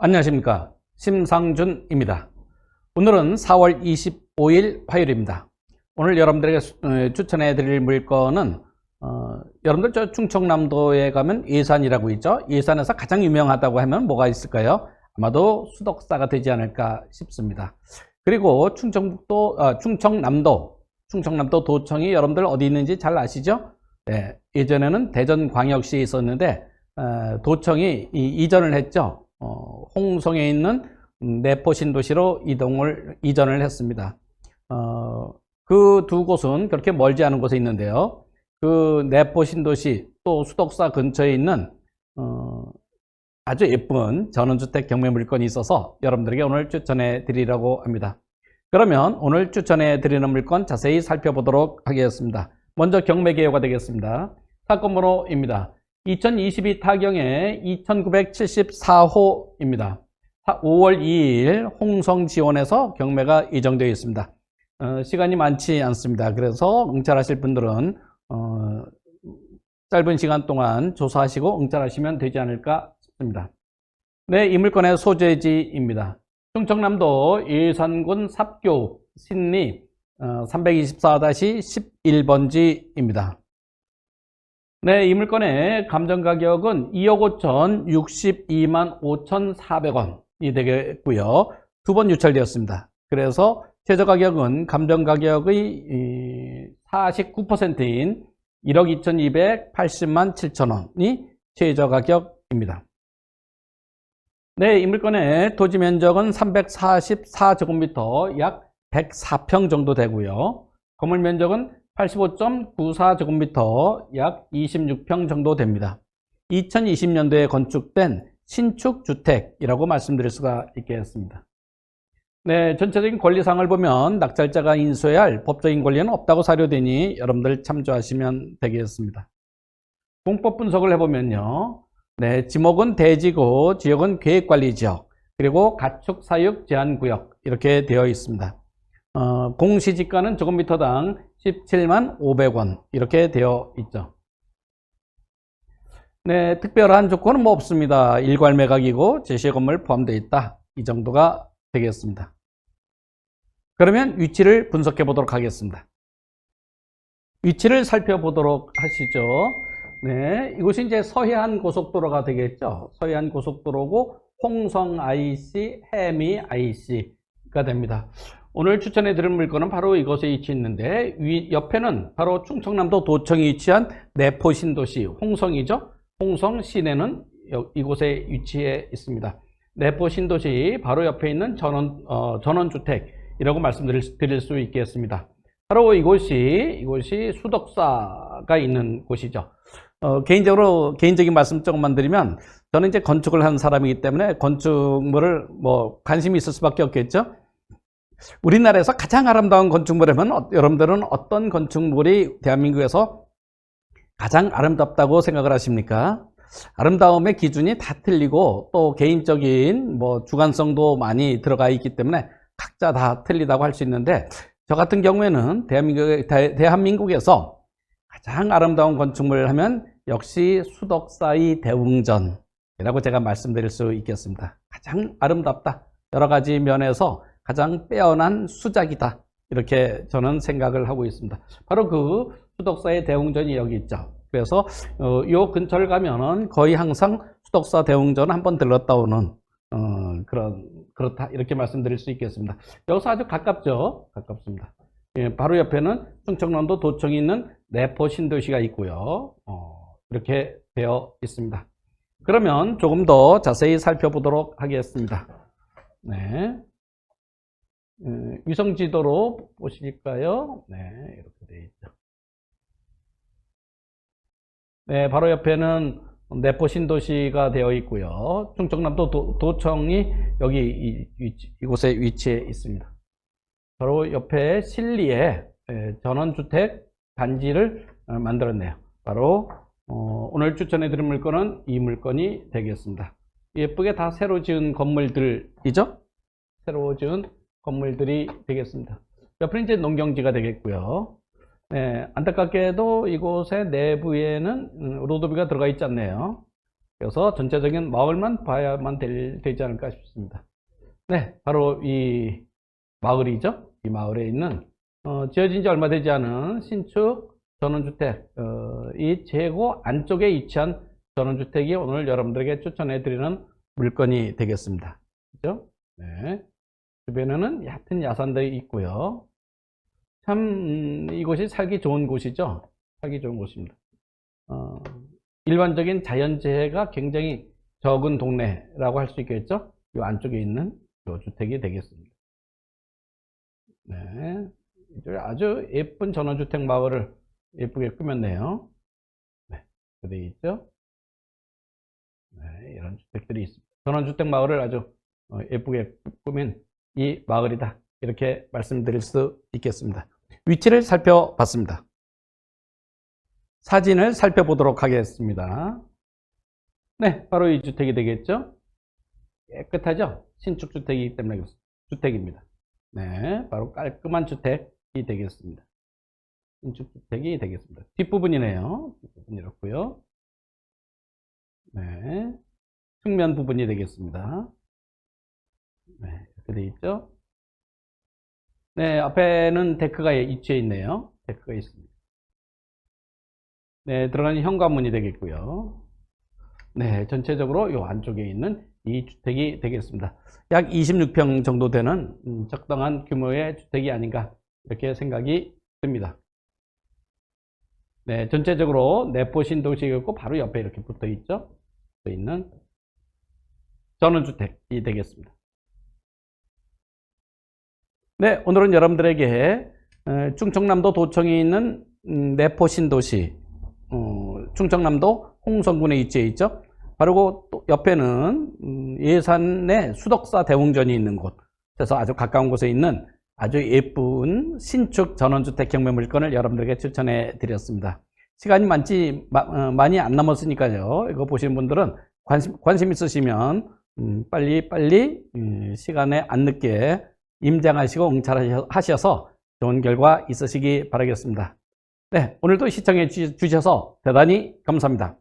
안녕하십니까. 심상준입니다. 오늘은 4월 25일 화요일입니다. 오늘 여러분들에게 수- 어, 추천해 드릴 물건은 어, 여러분들 저 충청남도에 가면 예산이라고 있죠. 예산에서 가장 유명하다고 하면 뭐가 있을까요? 아마도 수덕사가 되지 않을까 싶습니다. 그리고 충청북도, 아, 충청남도, 충청남도 도청이 여러분들 어디 있는지 잘 아시죠? 네, 예전에는 대전광역시에 있었는데 어, 도청이 이- 이전을 했죠. 어, 홍성에 있는 음, 내포 신도시로 이동을 이전을 했습니다. 어, 그 두 곳은 그렇게 멀지 않은 곳에 있는데요. 그 내포 신도시 또 수덕사 근처에 있는 어, 아주 예쁜 전원주택 경매 물건이 있어서 여러분들에게 오늘 추천해 드리려고 합니다. 그러면 오늘 추천해 드리는 물건 자세히 살펴보도록 하겠습니다. 먼저 경매 개요가 되겠습니다. 사건 번호입니다. 2022 타경의 2974호입니다. 5월 2일 홍성 지원에서 경매가 예정되어 있습니다. 어, 시간이 많지 않습니다. 그래서 응찰하실 분들은 어, 짧은 시간 동안 조사하시고 응찰하시면 되지 않을까 싶습니다. 네, 이 물건의 소재지입니다. 충청남도 예산군 삽교 신리 어, 324-11번지입니다. 네, 이 물건의 감정 가격은 2억 5천 62만 5,400원이 되겠고요. 두 번 유찰되었습니다. 그래서 최저 가격은 감정 가격의 49%인 1억 2,280만 7천 원이 최저 가격입니다. 네, 이 물건의 토지 면적은 344제곱미터 약 104평 정도 되고요. 건물 면적은 85.94제곱미터 약 26평 정도 됩니다. 2020년도에 건축된 신축 주택이라고 말씀드릴 수가 있겠습니다. 네, 전체적인 권리상을 보면 낙찰자가 인수해야 할 법적인 권리는 없다고 사료되니 여러분들 참조하시면 되겠습니다. 공법 분석을 해보면요. 네, 지목은 대지구, 지역은 계획관리지역, 그리고 가축 사육 제한구역 이렇게 되어 있습니다. 어, 공시지가는 제곱미터당 17만 500원 이렇게 되어 있죠. 네, 특별한 조건은 뭐 없습니다. 일괄 매각이고 제시의 건물 포함되어 있다. 이 정도가 되겠습니다. 그러면 위치를 분석해 보도록 하겠습니다. 위치를 살펴보도록 하시죠. 네, 이곳이 이제 서해안 고속도로가 되겠죠. 서해안 고속도로고 홍성 IC, 해미 IC가 됩니다. 오늘 추천해 드릴 물건은 바로 이곳에 위치해 있는데 위, 옆에는 바로 충청남도 도청이 위치한 내포 신도시 홍성이죠. 홍성 시내는 여- 이곳에 위치해 있습니다. 내포 신도시 바로 옆에 있는 전원 어, 전원주택이라고 말씀드릴 드릴 수 있겠습니다. 바로 이곳이 이곳이 수덕사가 있는 곳이죠. 어, 개인적으로 개인적인 말씀 조금만 드리면 저는 이제 건축을 하는 사람이기 때문에 건축물을 뭐 관심이 있을 수밖에 없겠죠. 우리나라에서 가장 아름다운 건축물이면 어, 여러분들은 어떤 건축물이 대한민국에서 가장 아름답다고 생각을 하십니까? 아름다움의 기준이 다 틀리고 또 개인적인 뭐 주관성도 많이 들어가 있기 때문에 각자 다 틀리다고 할 수 있는데 저 같은 경우에는 대한민국, 대- 대한민국에서 가장 아름다운 건축물을 하면 역시 수덕사의 대웅전이라고 제가 말씀드릴 수 있겠습니다. 가장 아름답다. 여러 가지 면에서 가장 빼어난 수작이다. 이렇게 저는 생각을 하고 있습니다. 바로 그 수덕사의 대웅전이 여기 있죠. 그래서 어, 요 근처를 가면은 거의 항상 수덕사 대웅전 한 번 들렀다 오는 어, 그런 그렇다 이렇게 말씀드릴 수 있겠습니다. 여기서 아주 가깝죠. 가깝습니다. 예, 바로 옆에는 충청남도 도청이 있는 내포 신도시가 있고요. 어, 이렇게 되어 있습니다. 그러면 조금 더 자세히 살펴보도록 하겠습니다. 네. 음, 위성 지도로 보실까요? 네, 이렇게 되어 있죠. 네, 바로 옆에는 내포 신도시가 되어 있고요. 충청남도 도, 청이 여기 이, 위치- 이곳에 위치해 있습니다. 바로 옆에 실리에 예, 전원주택 단지를 어, 만들었네요. 바로 어, 오늘 추천해 드릴 물건은 이 물건이 되겠습니다. 예쁘게 다 새로 지은 건물들이죠? 새로 지은 건물들이 되겠습니다. 옆으로 이제 농경지가 되겠고요. 네, 안타깝게도 이곳의 내부에는 음, 로드비가 들어가 있지 않네요. 그래서 전체적인 마을만 봐야만 될- 되지 않을까 싶습니다. 네, 바로 이 마을이죠. 이 마을에 있는 어, 지어진 지 얼마 되지 않은 신축 전원주택, 어, 이 제고 안쪽에 위치한 전원주택이 오늘 여러분들에게 추천해 드리는 물건이 되겠습니다. 그죠? 네. 주변에는 얕은 야산들이 있고요. 참 음, 이곳이 살기 좋은 곳이죠. 살기 좋은 곳입니다. 어, 일반적인 자연재해가 굉장히 적은 동네라고 할 수 있겠죠. 이 안쪽에 있는 이 주택이 되겠습니다. 네, 아주 예쁜 전원주택 마을을 예쁘게 꾸몄네요. 네, 그대 있죠. 네, 이런 주택들이 있습니다. 전원주택 마을을 아주 어, 예쁘게 꾸민 이 마을이다. 이렇게 말씀드릴 수 있겠습니다. 위치를 살펴봤습니다. 사진을 살펴보도록 하겠습니다. 네, 바로 이 주택이 되겠죠? 깨끗하죠? 신축 주택이기 때문에 그렇습니다. 주택입니다. 네, 바로 깔끔한 주택이 되겠습니다. 신축 주택이 되겠습니다. 뒷부분이네요. 뒷부분 이렇고요. 네, 측면 부분이 되겠습니다. 네, 이렇게 되어 있죠? 네, 앞에는 데크가 위치해 있네요. 데크가 있습니다. 네, 들어가는 현관문이 되겠고요. 네, 전체적으로 이 안쪽에 있는 이 주택이 되겠습니다. 약 26평 정도 되는 음, 적당한 규모의 주택이 아닌가 이렇게 생각이 듭니다. 네, 전체적으로 내포 신도시이고 바로 옆에 이렇게 붙어 있죠. 붙어 있는 전원주택이 되겠습니다. 네, 오늘은 여러분들에게 어, 충청남도 도청에 있는 음, 내포 신도시, 어, 충청남도 홍성군에 위치해 있죠. 바로 또 옆에는 음, 예산의 수덕사 대웅전이 있는 곳, 그래서 아주 가까운 곳에 있는 아주 예쁜 신축 전원주택 경매 물건을 여러분들에게 추천해 드렸습니다. 시간이 많지 마- 어, 많이 안 남았으니까요. 이거 보시는 분들은 관심 관심 있으시면 음, 빨리 빨리 음, 시간에 안 늦게 임장하시고 응찰하셔서 좋은 결과 있으시기 바라겠습니다. 네, 오늘도 시청해 주- 주셔서 대단히 감사합니다.